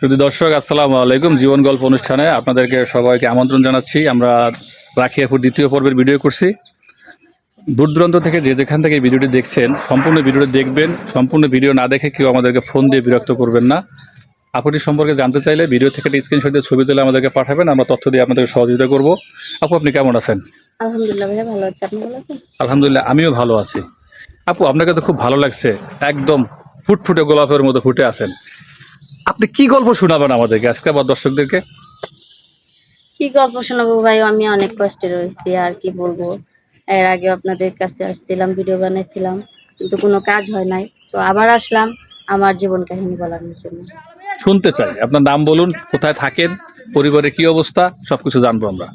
শুধু দর্শক আসসালামু আলাইকুম। জীবন গল্প অনুষ্ঠানে আপনাদেরকে সবাইকে আমন্ত্রণ জানাচ্ছি। আমরা রাখিয়াপুর দ্বিতীয় পর্বের ভিডিও করছি। দূর দূরান্ত থেকে যে যেখান থেকে ভিডিওটি দেখছেন সম্পূর্ণ ভিডিওটি দেখবেন। সম্পূর্ণ ভিডিও না দেখে কেউ আমাদেরকে ফোন দিয়ে বিরক্ত করবেন না। আপুটি সম্পর্কে জানতে চাইলে ভিডিও থেকে স্ক্রিনশট দিয়ে ছবি তুলে আমাদেরকে পাঠাবেন। আমরা তথ্য দিয়ে আপনাদেরকে সহযোগিতা করব। আপু আপনি কেমন আছেন? আলহামদুলিল্লাহ ভাইয়া ভালো আছে। আপনি ভালো আছেন? আলহামদুলিল্লাহ আমিও ভালো আছি। আপু আপনাকে তো খুব ভালো লাগছে। একদম ফুটফুটে গোলাপের মতো ফুটে আছেন। আপনি কি গল্প শোনাবেন আমাদেরকে আজকে আবার দর্শকদেরকে? কি গল্প শোনাবো ভাই? আমি অনেক কষ্টে রয়েছি আর কি বলব? এর আগে আপনাদের কাছে আসছিলাম ভিডিও বানাইছিলাম কিন্তু কোনো কাজ হয় নাই। তো আবার আসলাম আমার জীবন কাহিনী বলার জন্য। শুনতে চাই আপনার নাম বলুন কোথায় থাকেন পরিবারের কি অবস্থা সবকিছু জানব আমরা।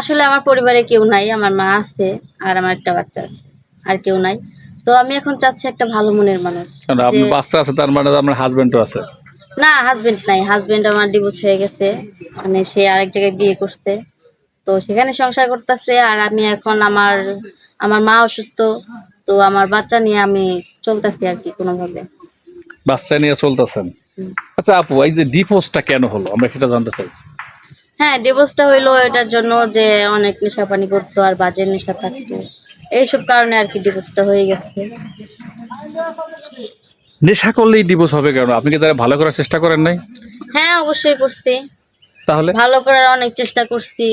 আসলে আমার পরিবারে কেউ নাই আমার মা আছে আর আমার একটা বাচ্চা আছে আর কেউ নাই। তো আমি এখন চাচ্ছি একটা ভালো মনের মানুষ। আপনার বাচ্চা আছে তার মানে আপনার হাজবেন্ডও আছে। না হাজবেন্ড নাই। হাজবেন্ড আমার ডিভোর্স হয়ে গেছে। মানে সে আরেক জায়গায় বিয়ে করছে। তো সেখানে সংসার করতেছে আর আমি এখন আমার আমার মা অসুস্থ। তো আমার বাচ্চা নিয়ে আমি চলতেছি আর কি কোনোভাবে। বাচ্চা নিয়ে চলতেছেন? আচ্ছা আপু এই যে ডিভোর্সটা কেন হলো? আমরা সেটা জানতে চাই। হ্যাঁ ডিভোর্সটা হইল এটার জন্য যে অনেক নেশা পানি করতো আর বাজে নেশা থাকতো। এইসব কারণে আর কি ডিভোর্সটা হয়ে গেছে। নেশা করলেই ডিভোর্স হবে কেন? আপনি কি তারা ভালো করার চেষ্টা করেন নাই? হ্যাঁ অবশ্যই করছি। তাহলে? ভালো করার অনেক চেষ্টা করছি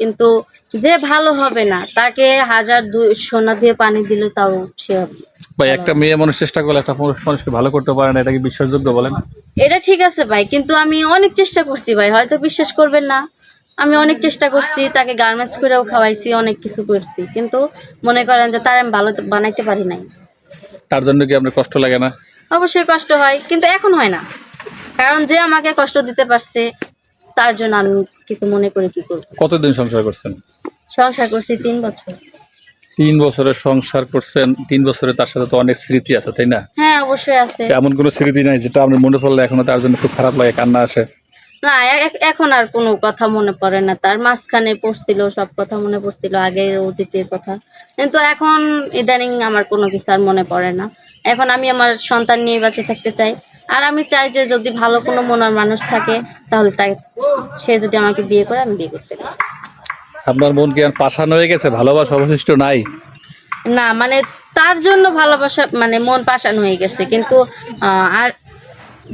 কিন্তু যে ভালো হবে না তাকে হাজার দুই সোনা দিয়ে পানি দিলে তাও সে হবে বা একটা মেয়ে মানুষ চেষ্টা করলে একটা পুরুষ মানুষকে ভালো করতে পারে না এটা কি বিশ্বাসযোগ্য বলেন? এটা ঠিক আছে ভাই কিন্তু আমি অনেক চেষ্টা করছি ভাই হয়তো বিশ্বাস করবেন না। আমি অনেক চেষ্টা করছি তাকে গার্মেন্টস করেও খাওয়াইছি অনেক কিছু করছি কিন্তু মনে করেন যে তার আমি ভালো বানাইতে পারি নাই। তার জন্য কি আপনার কষ্ট লাগে না? অবশ্যই কষ্ট হয় কিন্তু এখন হয় না। কারণ যে আমাকে কষ্ট দিতে পারছে তার জন্য আমি কিছু মনে করে কি করব। কতদিন সংসার করছেন? সংসার করছি তিন বছর। তিন বছরের সংসার করছেন তিন বছরে তার সাথে তো অনেক স্মৃতি আছে তাই না? হ্যাঁ অবশ্যই আছে। এমন কোনো স্মৃতি নাই যেটা আপনার মনে পড়লে এখনও তার জন্য খুব খারাপ লাগে কান্না আসে? না এখন আর কোনো কথা মনে পড়ে না। তার মাঝখানে পড়ছিল সব কথা মনে পড়ছিল আগের অতীতের কথা। কিন্তু এখন ইদানিং আমার কোনো কিছু আর মনে পড়ে না। এখন আমি আমার সন্তান নিয়ে বেঁচে থাকতে চাই। আর আমি চাই যে যদি ভালো কোনো মনের মানুষ থাকে তাহলে তাই সে যদি আমাকে বিয়ে করে আমি বিয়ে করতে পারি। আপনার মন কি আর পাশানো হয়ে গেছে? ভালোবাসা অবশিষ্ট নাই? না মানে তার জন্য ভালোবাসা মানে মন পাশানো হয়ে গেছে। কিন্তু আর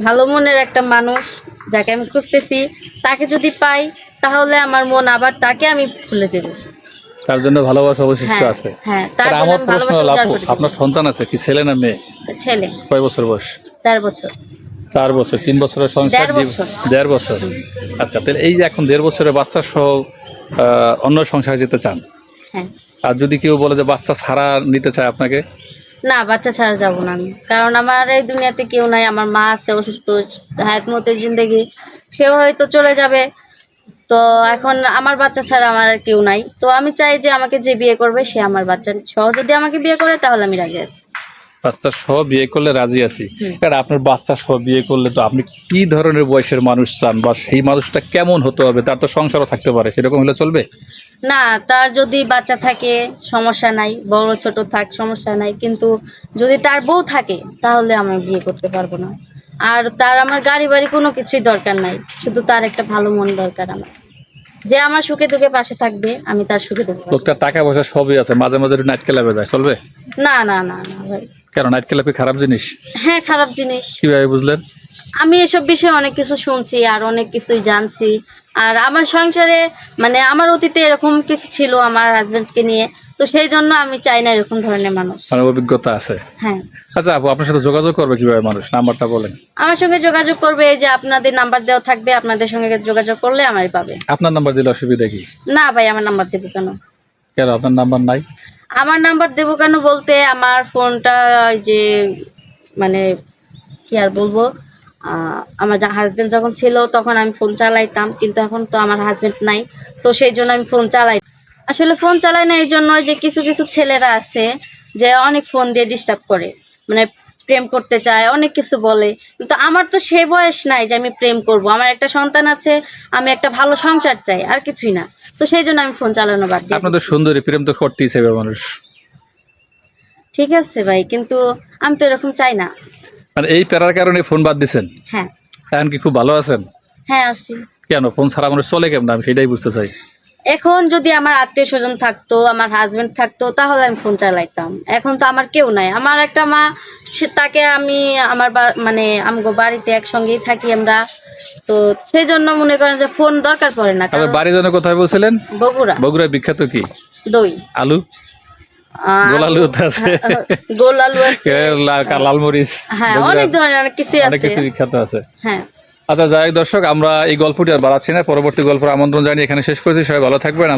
ভালো মনের একটা মানুষ যাকে আমি খুঁজতেছি তাকে যদি পাই তাহলে আমার মন আবার তাকে আমি খুলে দেবো। তার জন্য ভালোবাসা অবশিষ্ট হ্যাঁ, আছে। হ্যাঁ তার আমার প্রশ্ন হলো আপু আপনার সন্তান আছে কি? ছেলে না মেয়ে? ছেলে। কয় বছর বয়স? চার বছর। চার বছর তিন বছরের সংসার দেড় বছর। আচ্ছা তাহলে এই যে এখন দেড় বছরের বাচ্চা সহ অন্য সংসারে যেতে চান? হ্যাঁ। আর যদি কেউ বলে যে বাচ্চা ছাড়া নিতে চায় আপনাকে? না বাচ্চা ছাড়া যাব না আমি। কারণ আমার এই দুনিয়াতে কেউ নাই আমার মা আছে অসুস্থ হায়াত মতের জিন্দগি। সেও হয়তো চলে যাবে তো এখন আমার বাচ্চা ছাড়া আমার আর কেউ নাই। তো আমি চাই যে আমাকে যে বিয়ে করবে সে আমার বাচ্চা। সহ যদি আমাকে বিয়ে করে তাহলে আমি রাজি আছি। বাচ্চা সহ বিয়ে করলে রাজি আছি। কারণ আপনার বাচ্চা সহ বিয়ে করলে তো আপনি কি ধরনের বয়সের মানুষ চান বা সেই মানুষটা কেমন হতে হবে? তার তো সংসারও থাকতে পারে সেরকম হলে চলবে? না তার যদি বাচ্চা থাকে সমস্যা নাই। বড় ছোট থাক সমস্যা নাই। কিন্তু যদি তার বউ থাকে তাহলে আমি বিয়ে করতে পারব না। আর তার আমার গাড়ি বাড়ি কোনো কিছুই দরকার নাই। শুধু তার একটা ভালো মন দরকার আমার। যে আমার সুখে দুঃখে পাশে থাকবে আমি তার সুখে দুঃখে লোকটার টাকা পয়সা সবই আছে মাঝে মাঝে নাইট ক্লাবে যায় চলবে? না না না না ভাই। কেন নাইট ক্লাবে খারাপ জিনিস? হ্যাঁ খারাপ জিনিস। কীভাবে বুঝলেন? আমি এসব বিষয়ে অনেক কিছু শুনছি আর অনেক কিছুই জানছি। আর আমার সংসারে মানে আমার অতীতে এরকম কিছু ছিল আমার হাজবেন্ডকে নিয়ে। তো সেই জন্য আমি চাই না এরকম ধরনের মানুষ। মানে অভিজ্ঞতা আছে? হ্যাঁ। আচ্ছা আপু আপনার সাথে যোগাযোগ করবে কীভাবে মানুষ? নাম্বারটা বলেন। আমার সঙ্গে যোগাযোগ করবে এই যে আপনাদের নাম্বার দেওয়া থাকবে আপনাদের সঙ্গে যোগাযোগ করলে আমারই পাবে। আপনার নাম্বার দিলে অসুবিধা কি? না ভাই আমার নাম্বার দেবো কেন? কেন আপনার নাম্বার নাই? আমার নাম্বার দেবো কেন বলতে আমার ফোনটা ওই যে মানে কি আর বলব আহ, আমার হাজবেন্ড যখন ছিল তখন আমি ফোন চালাইতাম কিন্তু এখন তো আমার হাজবেন্ড নাই তো সেই জন্য আমি ফোন চালাই আসলে ফোন চালায় না এই জন্য যে কিছু কিছু ছেলেরা আছে যে অনেক ফোন দিয়ে ডিস্টার্ব করে। মানে প্রেম করতে চায় অনেক কিছু বলে। কিন্তু আমার তো সে বয়স নাই যে আমি প্রেম করব। আমার একটা সন্তান আছে আমি একটা ভালো সংসার চাই আর কিছুই না। তো সেই জন্য আমি ফোন চালানো বাদ দিয়ে আপনাদের সুন্দরী প্রেম তো করতেই চাইবে মানুষ। ঠিক আছে ভাই কিন্তু আমি তো এরকম চাই না। মানে এই প্যারার কারণে ফোন বাদ দিছেন? হ্যাঁ। এখন কি খুব ভালো আছেন? হ্যাঁ আছি। কেন? ফোন ছাড়া মানুষ চলে কেমন? আমি সেটাই বুঝতে চাই। এখন যদি আমার আত্মীয় স্বজন থাকতো আমার হাজবেন্ড থাকতো তাহলে আমি ফোন চালাইতাম। এখন তো আমার কেউ নাই। আমার একটা মা সে- তাকে আমি আমার মানে আমগো বাড়িতে একসঙ্গেই থাকি আমরা। তো সেই জন্য মনে করেন যে ফোন দরকার পড়ে না আপনার বাড়ির জন্য কোথায় বলছিলেন? বগুড়া। বগুড়া বিখ্যাত কি? দই। আলু? আহ, গোল আলু তো আছে। গোল আলু আছে লাল মরিচ। হ্যাঁ অনেক ধরনের অনেক অনেক আছে। কিছু বিখ্যাত আছে। হ্যাঁ। আচ্ছা যাই দর্শক, আমরা এই গল্পটি আর বাড়াচ্ছি না। পরবর্তী গল্পের আমন্ত্রণ জানিয়ে এখানে শেষ করেছি। সবাই ভালো থাকবেন।